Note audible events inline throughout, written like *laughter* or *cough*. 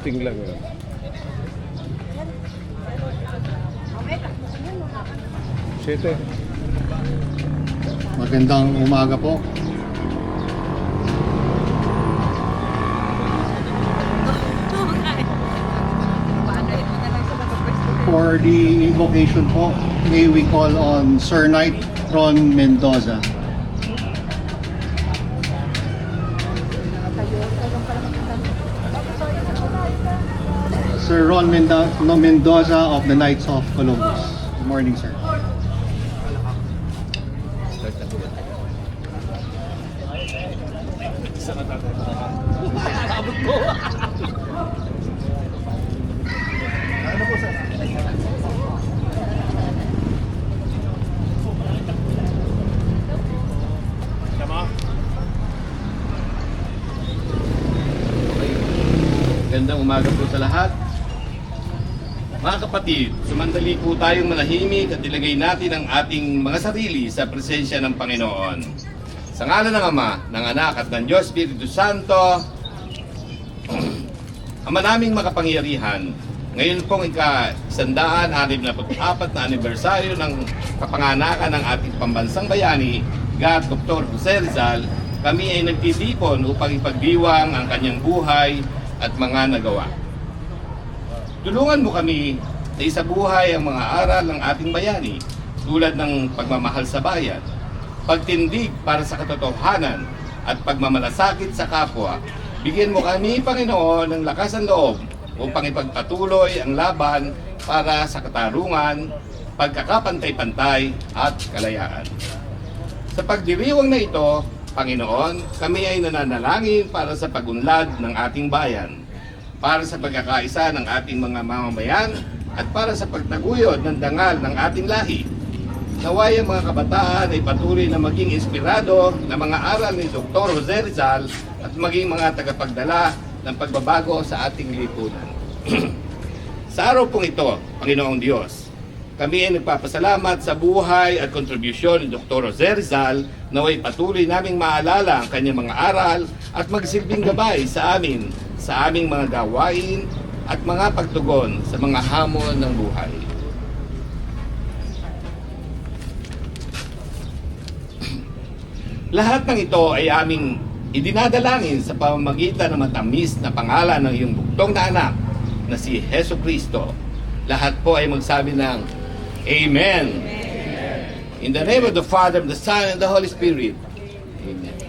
Testing lang yun. Siyete. Magandang umaga po. For the invocation po, may we call on Sir Knight Ron Mendoza. Sir Ron Menda- no, Mendoza of the Knights of Columbus. Good morning, sir. Gandang umaga po sa lahat. Mga kapatid, sumandali po tayong manahimik at ilagay natin ang ating mga sarili sa presensya ng Panginoon. Sa ngalan ng Ama, ng Anak at ng Diyos Espiritu Santo, *clears throat* Ama naming makapangyarihan, ngayon pong ika-isandaan, anim na apat na anibersaryo ng kapanganakan ng ating pambansang bayani, God Dr. Jose Rizal, kami ay nagtitipon upang ipagdiwang ang kanyang buhay at mga nagawa. Tulungan mo kami na isabuhay ang mga aral ng ating bayani tulad ng pagmamahal sa bayan, pagtindig para sa katotohanan at pagmamalasakit sa kapwa. Bigyan mo kami, Panginoon, ng lakas ng loob upang ipagpatuloy ang laban para sa katarungan, pagkakapantay-pantay at kalayaan. Sa pagdiriwang na ito, Panginoon, kami ay nananalangin para sa pagunlad ng ating bayan, para sa pagkakaisa ng ating mga mamamayan, at para sa pagtaguyod ng dangal ng ating lahi. Naway ang mga kabataan ay patuloy na maging inspirado ng mga aral ni Dr. Jose Rizal at maging mga tagapagdala ng pagbabago sa ating lipunan. *clears throat* sa araw pong ito, Panginoong Diyos, kami ay nagpapasalamat sa buhay at kontribusyon ni Dr. Jose Rizal naway patuloy naming maalala ang kanyang mga aral at magsilbing gabay sa amin sa aming mga gawain at mga pagtugon sa mga hamon ng buhay. Lahat ng ito ay aming idinadalangin sa pamamagitan ng matamis na pangalan ng iyong buktong na anak na si Heso Kristo. Lahat po ay magsabi ng Amen. In the name of the Father, the Son, and the Holy Spirit. Amen.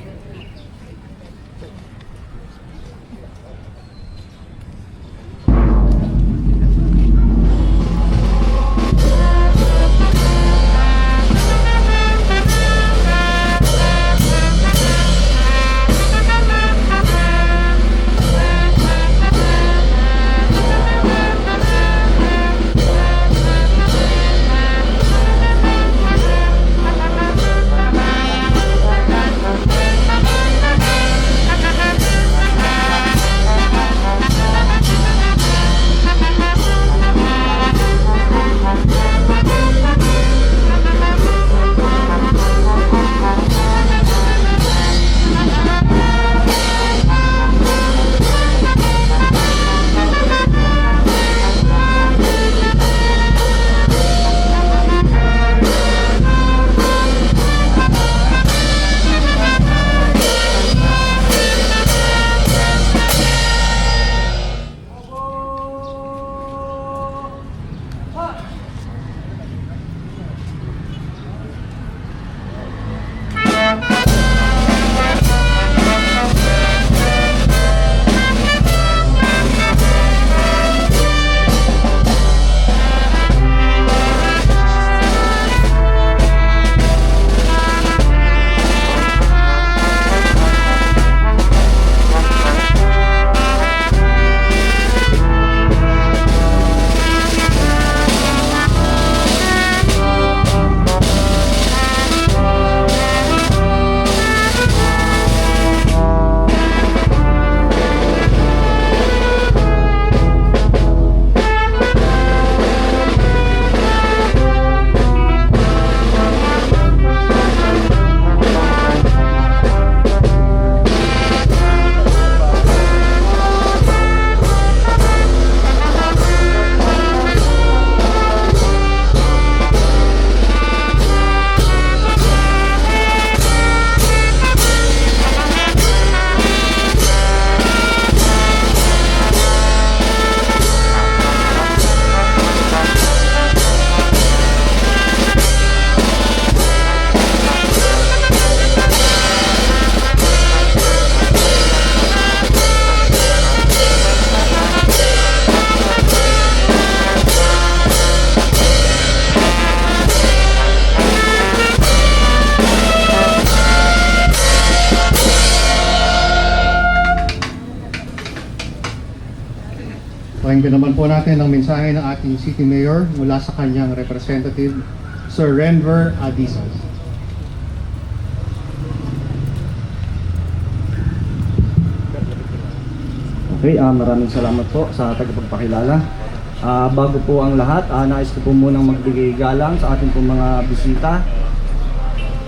Pakinggan naman po natin ang mensahe ng ating City Mayor mula sa kanyang representative, Sir Renver Adisas. Okay, ah, maraming salamat po sa tagapagpakilala. Ah, bago po ang lahat, ah, nais ko po munang magbigay galang sa ating pong mga bisita.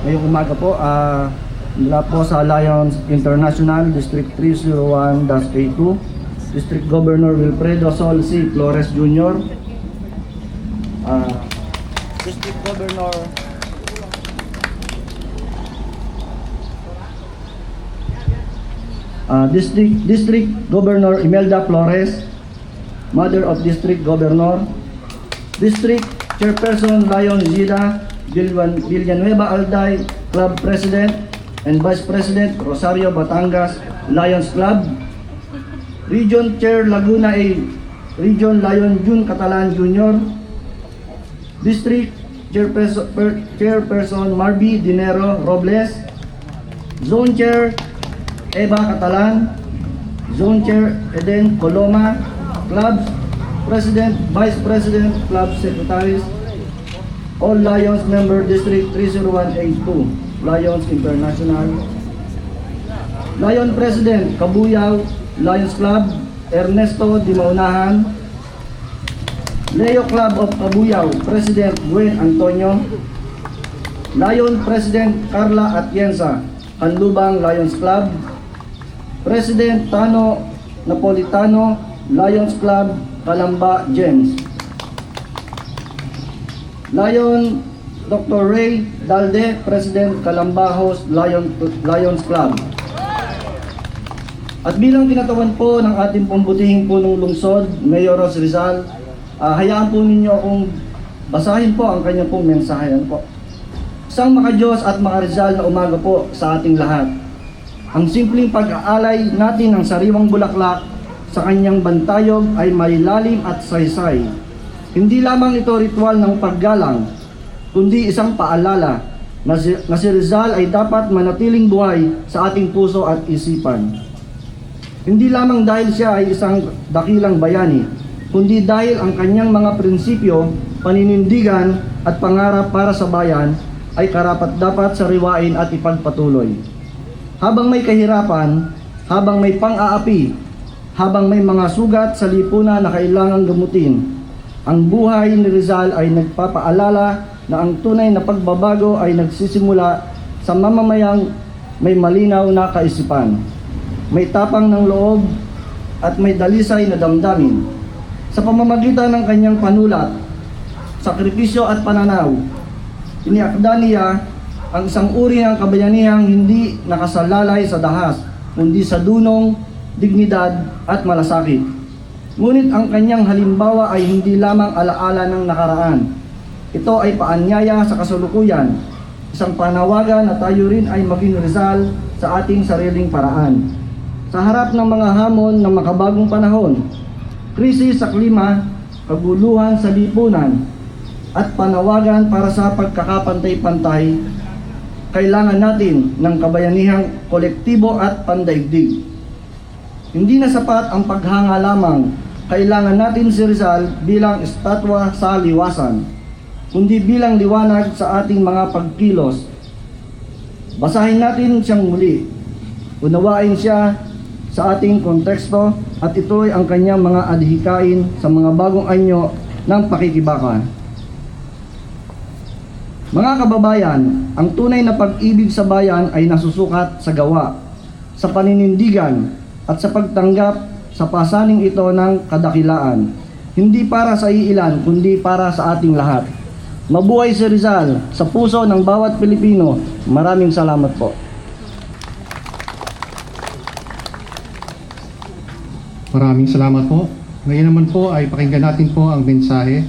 Ngayong umaga po, ah, mula po sa Alliance International District 301-A2, District Governor Wilfredo Sol C. Flores Jr., ah, District Governor Uh, District District Governor Imelda Flores, Mother of District Governor, District Chairperson Lion Zida Villan- Villanueva Alday, Club President and Vice President Rosario Batangas Lions Club, Region Chair Laguna A, Region Lion Jun Catalan Jr., District Chairperson, per- Chairperson Marby Dinero Robles, Zone Chair Eva Catalan, Zone Chair Eden Coloma, Clubs, President, Vice President, Club Secretaries, all Lions Member District 30182, Lions International, Lion President Kabuyaw, Lions Club, Ernesto Di Maunahan, Leo Club of Kabuyaw, President Gwen Antonio, Lion President Carla Atienza, Kanlubang Lions Club, President Tano Napolitano, Lions Club, Kalamba, James. Lion Dr. Ray Dalde, President Kalambahos, Lion, Lions Club. At bilang kinatawan po ng ating pambutihing punong lungsod, Mayor Ros Rizal, ah, hayaan po ninyo akong basahin po ang kanyang pong mensahe. Ano po? Isang makajos at makarizal na umaga po sa ating lahat. Ang simpleng pag-aalay natin ng sariwang bulaklak sa kanyang bantayog ay may lalim at saysay. Hindi lamang ito ritual ng paggalang, kundi isang paalala na si, na si Rizal ay dapat manatiling buhay sa ating puso at isipan. Hindi lamang dahil siya ay isang dakilang bayani, kundi dahil ang kanyang mga prinsipyo, paninindigan at pangarap para sa bayan ay karapat dapat sariwain at ipagpatuloy. Habang may kahirapan, habang may pang-aapi, habang may mga sugat sa lipunan na kailangang gamutin, ang buhay ni Rizal ay nagpapaalala na ang tunay na pagbabago ay nagsisimula sa mamamayang may malinaw na kaisipan, may tapang ng loob at may dalisay na damdamin. Sa pamamagitan ng kanyang panulat, sakripisyo at pananaw, iniakda niya ang isang uri ng kabayanihang hindi nakasalalay sa dahas, kundi sa dunong, dignidad at malasakit. Ngunit ang kanyang halimbawa ay hindi lamang alaala ng nakaraan. Ito ay paanyaya sa kasulukuyan, isang panawagan na tayo rin ay maging Rizal sa ating sariling paraan. Sa harap ng mga hamon ng makabagong panahon, krisis sa klima, kaguluhan sa lipunan, at panawagan para sa pagkakapantay-pantay, kailangan natin ng kabayanihang kolektibo at pandaigdig. Hindi na sapat ang paghanga lamang, kailangan natin si Rizal bilang estatwa sa liwasan, kundi bilang liwanag sa ating mga pagkilos. Basahin natin siyang muli, unawain siya sa ating konteksto at ito'y ang kanyang mga adhikain sa mga bagong anyo ng pakikibaka. Mga kababayan, ang tunay na pag-ibig sa bayan ay nasusukat sa gawa, sa paninindigan, at sa pagtanggap sa pasaning ito ng kadakilaan. Hindi para sa iilan, kundi para sa ating lahat. Mabuhay si Rizal sa puso ng bawat Pilipino. Maraming salamat po. Maraming salamat po. Ngayon naman po ay pakinggan natin po ang mensahe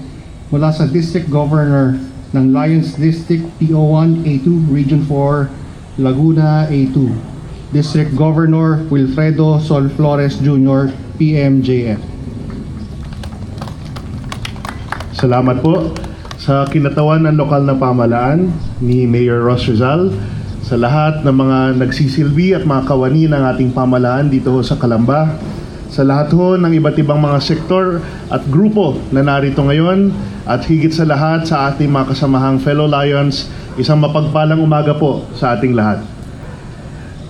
mula sa District Governor ng Lions District PO1 A2 Region 4 Laguna A2 District Governor Wilfredo Sol Flores Jr. PMJF Salamat po sa kinatawan ng lokal na pamalaan ni Mayor Ross Rizal sa lahat ng mga nagsisilbi at mga kawani ng ating pamalaan dito sa Kalamba sa lahat ho ng iba't ibang mga sektor at grupo na narito ngayon at higit sa lahat sa ating mga kasamahang fellow Lions, isang mapagpalang umaga po sa ating lahat.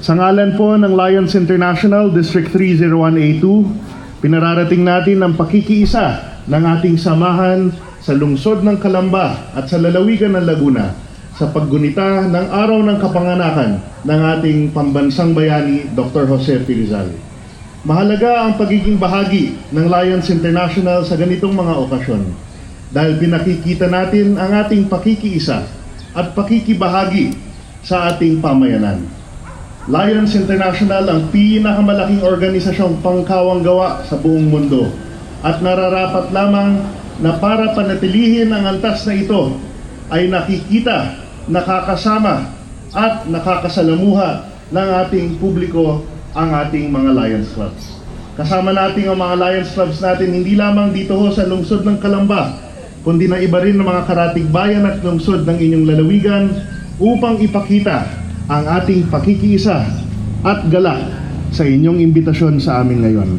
Sa ngalan po ng Lions International District 301A2, pinararating natin ang pakikiisa ng ating samahan sa lungsod ng Kalamba at sa lalawigan ng Laguna sa paggunita ng araw ng kapanganakan ng ating pambansang bayani, Dr. Jose P. Rizal. Mahalaga ang pagiging bahagi ng Lions International sa ganitong mga okasyon dahil pinakikita natin ang ating pakikiisa at pakikibahagi sa ating pamayanan. Lions International ang pinakamalaking organisasyong pangkawang gawa sa buong mundo at nararapat lamang na para panatilihin ang antas na ito ay nakikita, nakakasama at nakakasalamuha ng ating publiko ang ating mga Lions Clubs. Kasama natin ang mga Lions Clubs natin hindi lamang dito ho sa lungsod ng Kalamba, kundi na iba rin ng mga karatig bayan at lungsod ng inyong lalawigan upang ipakita ang ating pakikiisa at galak sa inyong imbitasyon sa amin ngayon.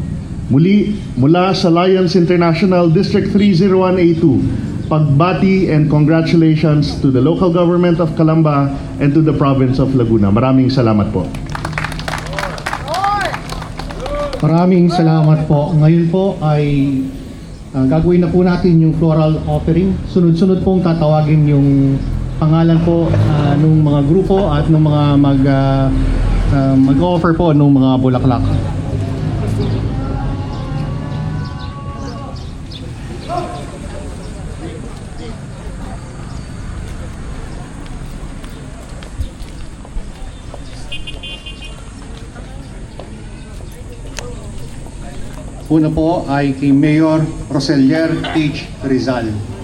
Muli, mula sa Lions International District 301A2, pagbati and congratulations to the local government of Calamba and to the province of Laguna. Maraming salamat po. Maraming salamat po. Ngayon po ay ah, gagawin na po natin yung floral offering. Sunod-sunod pong tatawagin yung pangalan po ah, nung mga grupo at nung mga mag ah, ah, mag-offer po nung mga bulaklak. Una po ay kay Mayor Roselier H. Rizal.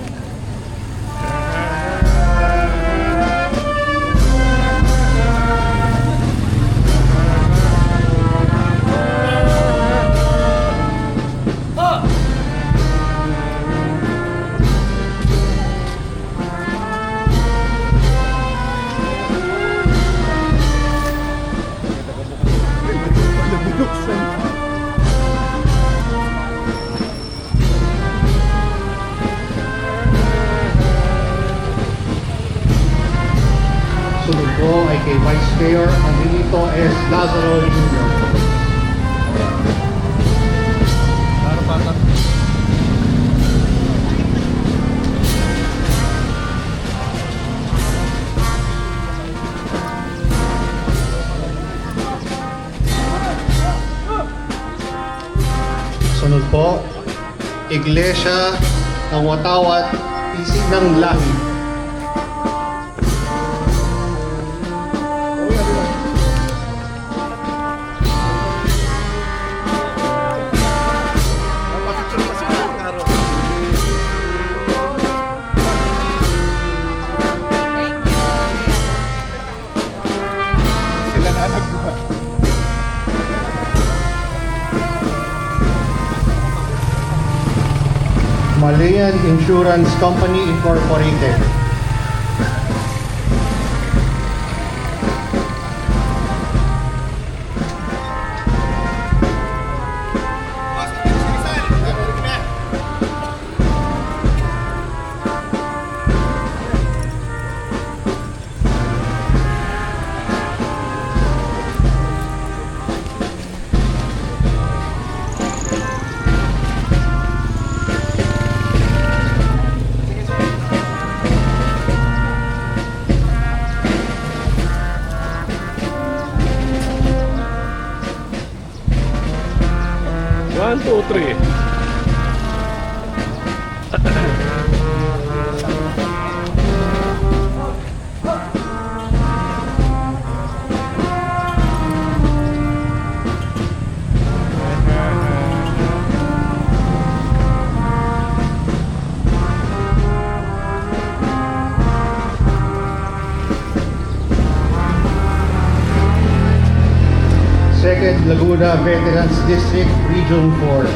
Iglesia ng Watawat, Isig ng Lahi. Insurance Company Incorporated. Laguna Veterans District, Region 4.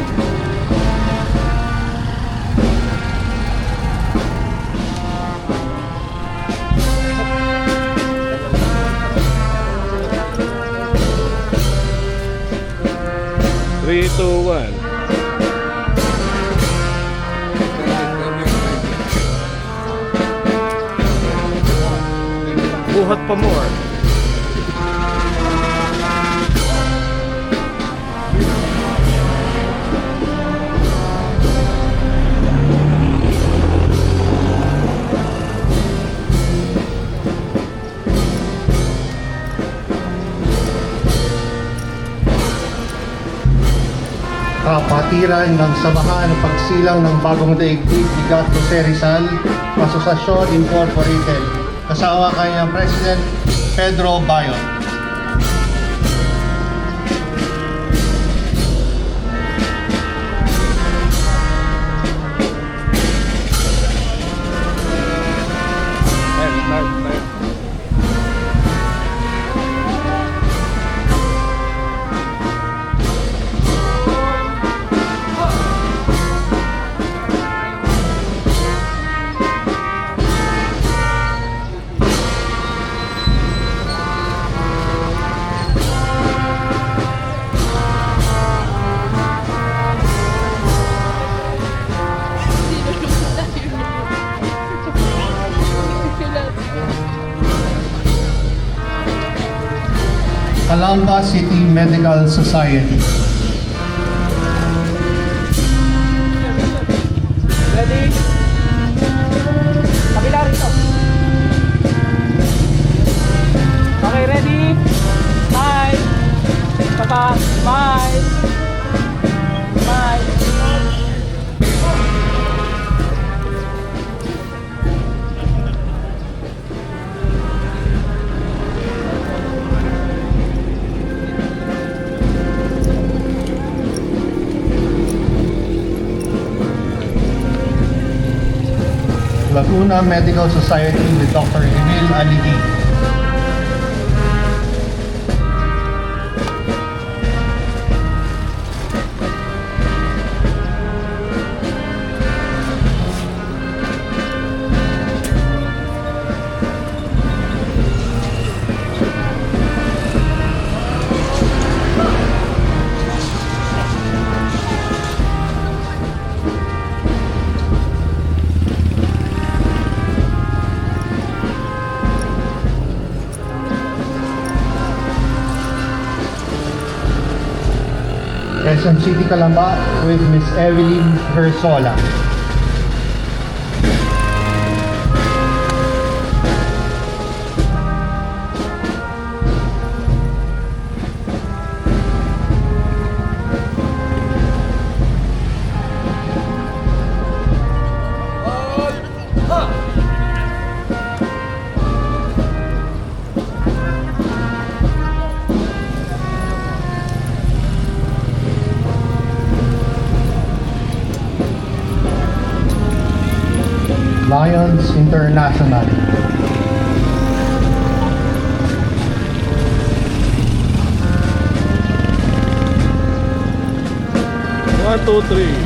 3, 2, 1. Buhat pa more. Kapatiran ng Samahan ng Pagsilang ng Bagong Daigdig, Bigat Jose Rizal, Asosasyon Incorporated, kasama kanyang President Pedro Bayon. Calamba City Medical Society. Laguna Medical Society with Dr. Emil Aligi. Quezon City, Calamba with Miss Evelyn Versola. International. One, two, three.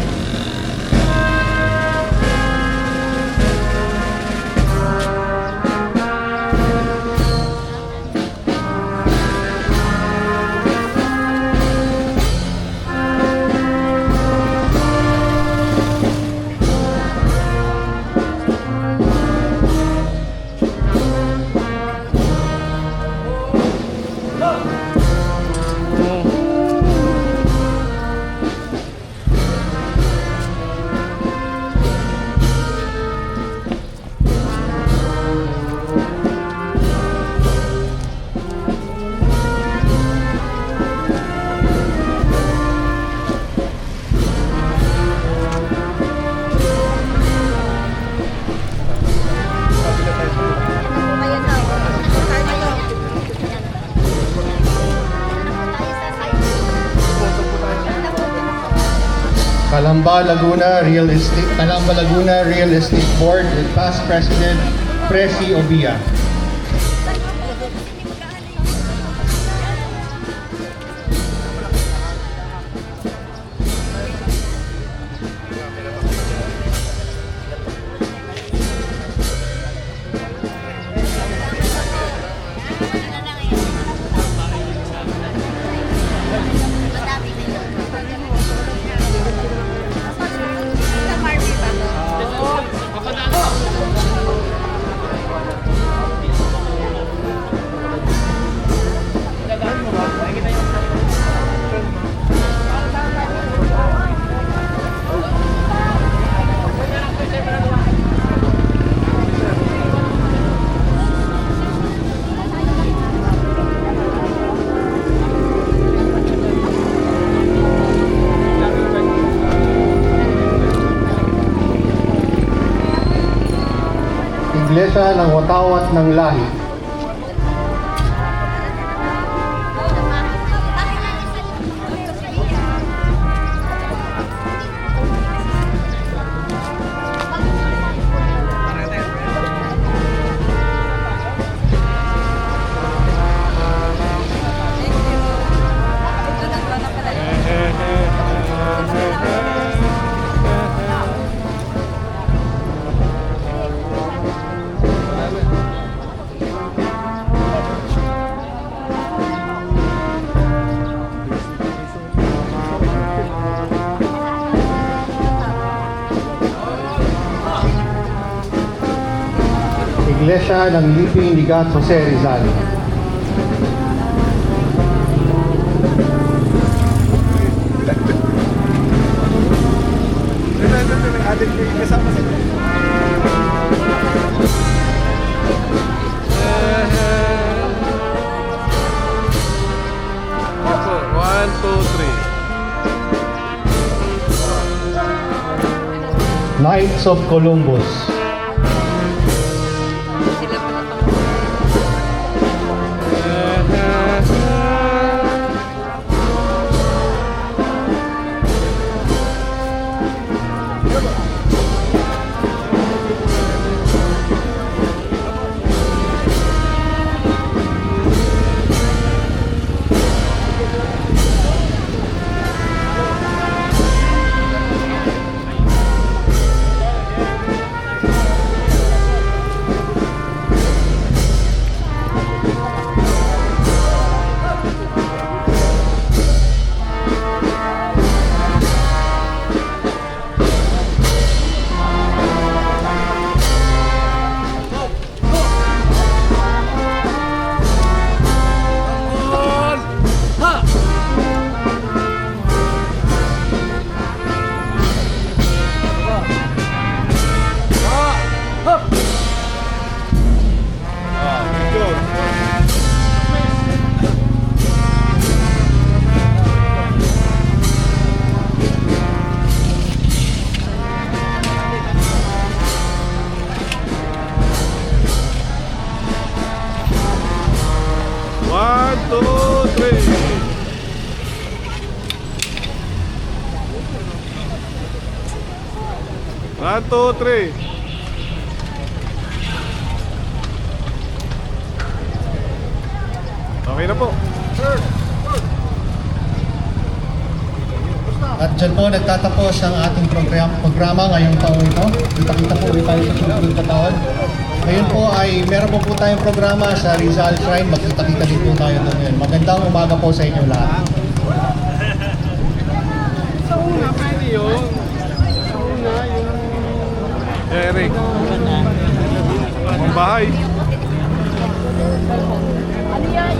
Calamba Laguna Real Estate, Calamba Laguna Real Estate Board with past President Presi Obia. Watawat ng Lahi. Iglesia ng Living Ligat Jose Rizal. Opo, one, two, three. Knights of Columbus. One, two, three. Okay na po. At dyan po nagtatapos ang ating program, programa ngayong taon ito. Kita-kita po ulit tayo sa susunod na taon. Ngayon po ay meron po po tayong programa sa Rizal Shrine. Magkita-kita din po tayo doon ngayon. Magandang umaga po sa inyo lahat. *laughs* Sa una, pwede yun. Eric. Ang bahay. Ano yan?